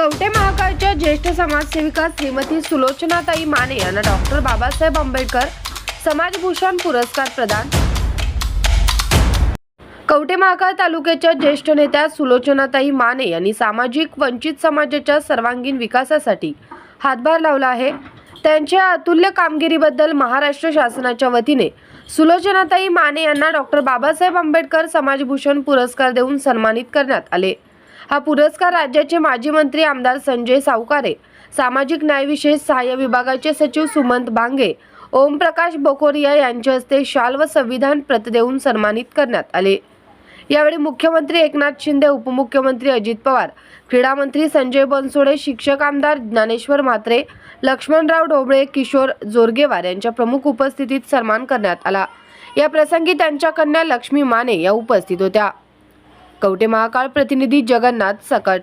कवटे महाकाळच्या ज्येष्ठ समाजसेविका श्रीमती सुलोचनाताई माने यांना डॉक्टर बाबासाहेब आंबेडकर समाजभूषण पुरस्कार प्रदान. कवटे महाकाळ तालुक्याच्या ज्येष्ठ नेत्या सुलोचनाताई माने यांनी सामाजिक वंचित समाजाच्या सर्वांगीण विकासासाठी हातभार लावला आहे. त्यांच्या अतुल्य कामगिरीबद्दल महाराष्ट्र शासनाच्या वतीने सुलोचनाताई माने यांना डॉक्टर बाबासाहेब आंबेडकर समाजभूषण पुरस्कार देऊन सन्मानित करण्यात आले. हा पुरस्कार राज्याचे माजी मंत्री आमदार संजय सावकारे सामाजिक न्यायविशेष सहाय्य विभागाचे सचिव सुमंत भांगे ओमप्रकाश बोकोरिया यांच्या हस्ते शाल व संविधान प्रत देऊन सन्मानित करण्यात आले. यावेळी मुख्यमंत्री एकनाथ शिंदे उपमुख्यमंत्री अजित पवार क्रीडा मंत्री संजय बनसोडे शिक्षक आमदार ज्ञानेश्वर म्हात्रे लक्ष्मणराव ढोबळे किशोर जोरगेवार यांच्या प्रमुख उपस्थितीत सन्मान करण्यात आला. या प्रसंगी त्यांच्या कन्या लक्ष्मी माने या उपस्थित होत्या. कवटे महाकाळ प्रतिनिधी जगन्नाथ सकट